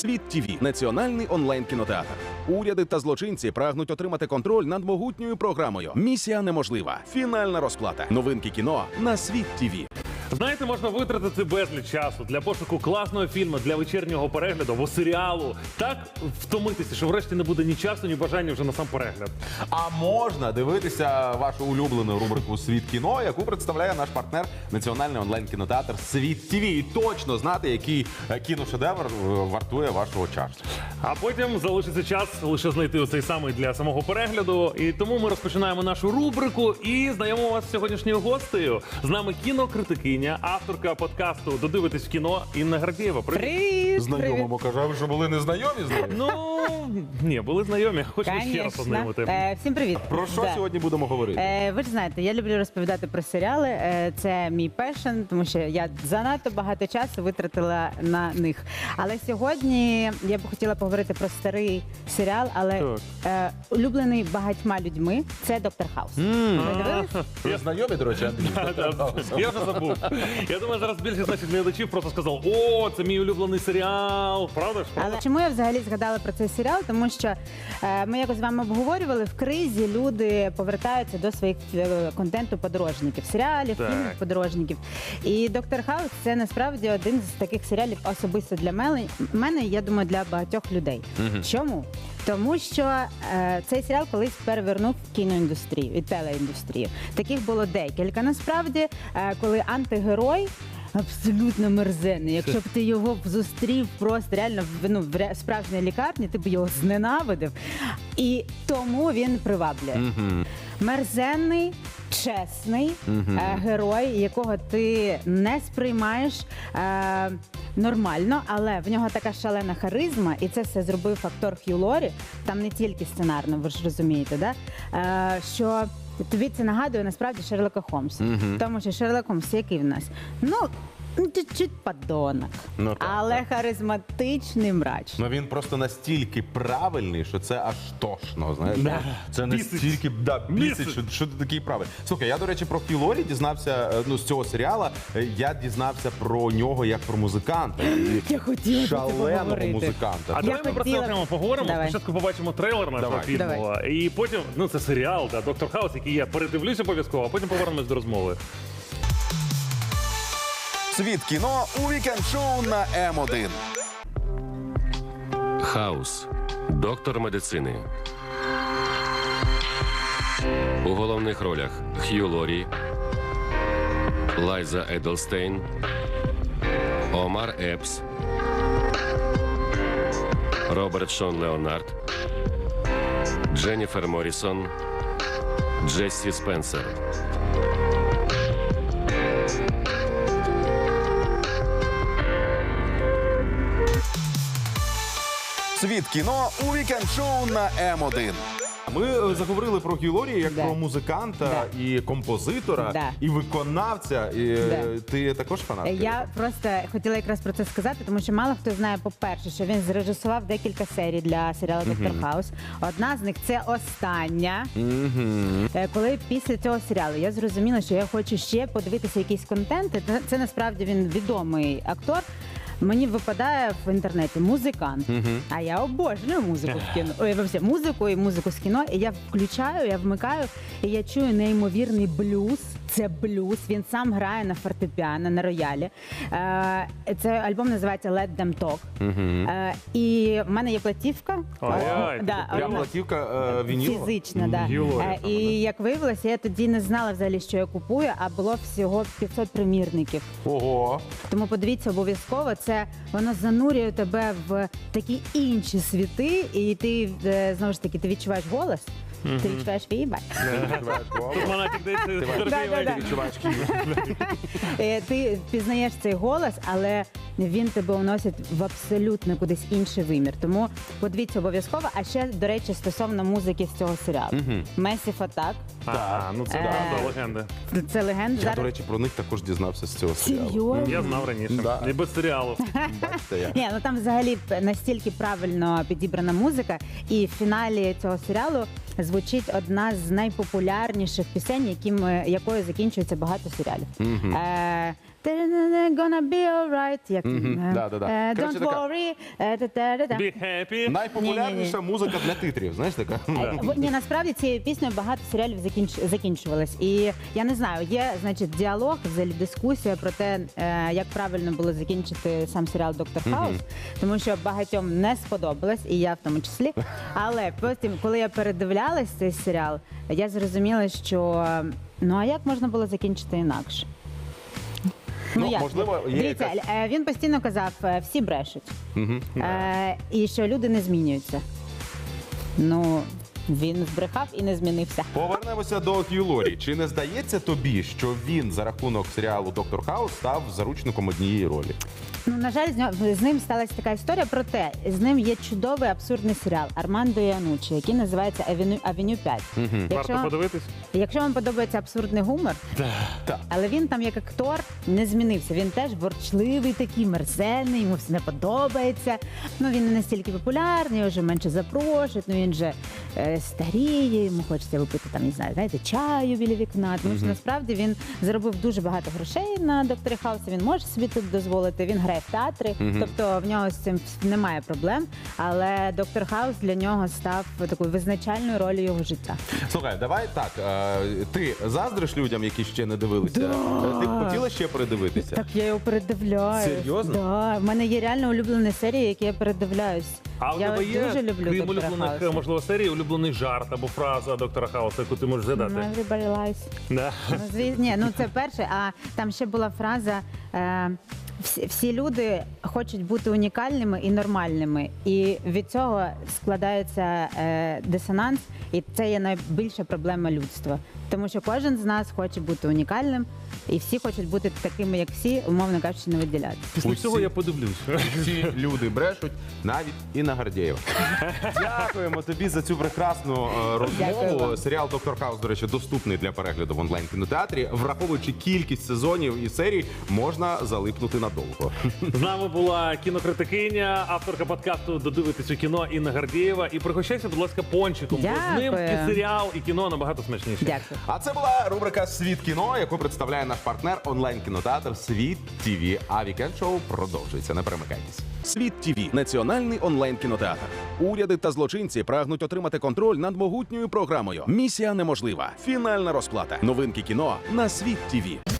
Світ ТІВІ – національний онлайн кінотеатр. Уряди та злочинці прагнуть отримати контроль над могутньою програмою. Місія неможлива. Фінальна розплата. Новинки кіно на світ ТІВІ. Знаєте, можна витратити безліч часу для пошуку класного фільму, для вечірнього перегляду або серіалу. Так втомитися, що врешті не буде ні часу, ні бажання вже на сам перегляд. А можна дивитися вашу улюблену рубрику Світ кіно, яку представляє наш партнер Національний онлайн кінотеатр Світ ТВ. І точно знати, який е, кіношедевр е, вартує вашого часу. А потім залишиться час лише знайти оцей самий для самого перегляду. І тому ми розпочинаємо нашу рубрику і знайомимо вас з сьогоднішньою гостею. З нами кінокритикиня, авторка подкасту Додивитись в кіно Інна Гардієва. Привіт. Привіт! Знайомому кажав, що були незнайомі з нею. Ну ні, були знайомі. Хочемо ще раз познайомити. Е, всім привіт. Про що Да. сьогодні будемо говорити? Е, ви ж знаєте, я люблю розповідати про серіали. Е, це мій пешен, тому що я занадто багато часу витратила на них. Але сьогодні я б хотіла поговорити про старий серіал, але е, улюблений багатьма людьми це Доктор Хаус. Ви дивились? Ви знайомі, до речі, Андрій? Я вже забув. Я думаю, зараз більшість наших глядачів просто сказав: о, це мій улюблений серіал. Правда ж? Але чому я взагалі згадала про цей серіал? Тому що е, ми якось з вами обговорювали в кризі. Люди повертаються до своїх е, контенту подорожників, серіалів, Так. фільмів подорожників. І доктор Хаус це насправді один з таких серіалів особисто для мене. мене і, я думаю, для багатьох людей. Чому? Тому що е, цей серіал колись перевернув кіноіндустрію і телеіндустрію. Таких було декілька. Насправді, е, коли антигерой. Абсолютно мерзенний. Якщо б ти його б зустрів просто реально в- ну, в ре- справжній лікарні, ти б його зненавидив. І тому він приваблює. Мерзенний, чесний е, герой, якого ти не сприймаєш е, нормально, але в нього така шалена харизма, і це все зробив актор Хью Лорі. Там не тільки сценарно, ви ж розумієте, да? е, що тобі це нагадує насправді Шерлока Холмса. Тому що Шерлок Холмс, який в нас? Ну, чуть-чуть подонок, Ну, так, але харизматичний мрачний. Ну він просто настільки правильний, що це аж тошно. Знаєш, Да. це Бісить. настільки да, бісить, Бісить. що, що ти такий правильний. Слухай, я до речі про Філорі дізнався е, ну з цього серіала. е, Я дізнався про нього як про музиканта. І Я хотіла про це шаленого поговорити. музиканта. А давай ми про це хотіла- окремо поговоримо. Давай. Спочатку побачимо трейлер нашого Давай. фільму. І потім, ну це серіал, да, Доктор Хаус, який я передивлюсь обов'язково, а потім повернемось до розмови. Світ кіно у вікенд шоу на М1. Хаус. Доктор медицини. У головних ролях Хью Лорі, Лайза Едлстейн, Омар Епс, Роберт Шон Леонард, Дженніфер Морісон, Джессі Спенсер. Світ кіно у вікенд шоу на М1. Ми е, заговорили про Гілорі як Да. про музиканта і композитора, Да. і виконавця. І, е, Да. Ти також фанат? Я просто хотіла якраз про це сказати, тому що мало хто знає, по-перше, що він зрежисував декілька серій для серіалу Доктор Хаус. Одна з них це остання. Е, Коли після цього серіалу я зрозуміла, що я хочу ще подивитися якийсь контент. і Це, це насправді він відомий актор. Мені випадає в інтернеті музикант, а я обожнюю музику в кіно. Ой, вибачте, музику і музику з кіно. І я включаю, я вмикаю, і я чую неймовірний блюз. Це блюз. Він сам грає на фортепіано, на роялі. Е, Це альбом називається Let Them Talk. Е, І в мене є платівка. Ой-ой, Да, Прям платівка е, вінілова? Фізична, да. Гілорі Е, саме, І як виявилося, я тоді не знала взагалі, що я купую, а було всього 500 примірників. Ого. Тому подивіться обов'язково, це воно занурює тебе в такі інші світи, і ти е, знову ж таки ти відчуваєш голос, ти відчуваєш фібер. Тут монатік десь Да-да-да. Відчуваєш Київ. Е, Ти пізнаєш цей голос, але він тебе уносить в абсолютно кудись інший вимір. Тому подивіться обов'язково. А ще, до речі, стосовно музики з цього серіалу. Massive Attack. А, ну це Е, да, да, легенди. Це легенда. Я, Зараз- до речі, про них також дізнався з цього серіалу. Серйозно? Я знав раніше. Да. І без серіалу. Бачите, я. Ні, ну там взагалі настільки правильно підібрана музика, і в фіналі цього серіалу звучить одна з найпопулярніших пісень, яким, якою закінчується багато серіалів. Е, Gonna be alright. Як Мгм, е, да-да-да. е, Коротше, Don't така- worry. е, та-та-та-та. Be happy. Найпопулярніша музика для титрів, знаєш така? Е, в- Ні, насправді цією піснею багато серіалів закінч... закінчувалось. І я не знаю, є значить діалог, взагалі дискусія про те, е, як правильно було закінчити сам серіал Доктор Хаус, тому що багатьом не сподобалось, і я в тому числі. Але потім, коли я передивлялась цей серіал, я зрозуміла, що ну а як можна було закінчити інакше? Ну, ну, можливо, є Дивіться, якась- е, він постійно казав, е, всі брешуть. Мгм. Е, і що люди не змінюються. Ну, він збрехав і не змінився. Повернемося до Хью Чи не здається тобі, що він за рахунок серіалу Доктор Хаус став заручником однієї ролі? Ну, на жаль, з, нього- з ним сталася така історія. Проте з ним є чудовий абсурдний серіал Армандо Янучі, який називається Авеню, Авеню 5. Варто Якщо, подивитись. якщо вам подобається абсурдний гумор, Так. але він там як актор не змінився. Він теж ворчливий, такий мерзельний, йому все не подобається. Ну він не настільки популярний, його вже менше запрошують. Ну він же е, старіє, йому хочеться випити там, не знаю, знаєте, чаю біля вікна. Тому що насправді він заробив дуже багато грошей на докторі Хаусі. Він може собі тут дозволити. Він грає в театрі, тобто в нього з цим немає проблем. Але доктор Хаус для нього став такою визначальною ролью його життя. Слухай, давай так. е, Ти заздриш людям, які ще не дивилися? Е, Ти б хотіла ще передивитися? Так я його передивляюсь. Серйозно? Да. В мене є реально улюблені серії, які я передивляюсь. А у я тебе є, дуже люблю крім доктора улюблених, Хауса. можливо, серій, улюблений жарт або фраза доктора Хауса, яку ти можеш Ну, згадати? Everybody lies. Да. Ну, ні, ну це перше, а там ще була фраза. Е, всі, всі люди хочуть бути унікальними і нормальними, і від цього складається е, дисонанс, і це є найбільша проблема людства. Тому що кожен з нас хоче бути унікальним, і всі хочуть бути такими, як всі, умовно кажучи, не виділятися. Після Усі. цього я подивлюсь. Ці люди брешуть навіть і на Гордєєва. Дякуємо тобі за цю прекрасну е, Дякую розмову. вам. Серіал Доктор Хаус, до речі, доступний для перегляду в онлайн кінотеатрі. Враховуючи кількість сезонів і серій, можна залипнути надовго. З нами була кінокритикиня, авторка подкасту Додивитися кіно Інна Гардієва. І пригощайся, будь ласка, пончиком. бо з ним Дякую. і серіал, і кіно набагато смачніше. Дякую. А це була рубрика Світ кіно, яку представляє наш партнер онлайн кінотеатр Світ Тіві. А вікенд шоу продовжується. Не перемикайтесь. Світ Тіві – національний онлайн кінотеатр. Уряди та злочинці прагнуть отримати контроль над могутньою програмою. Місія неможлива. Фінальна розплата. Новинки кіно на світ ТВ.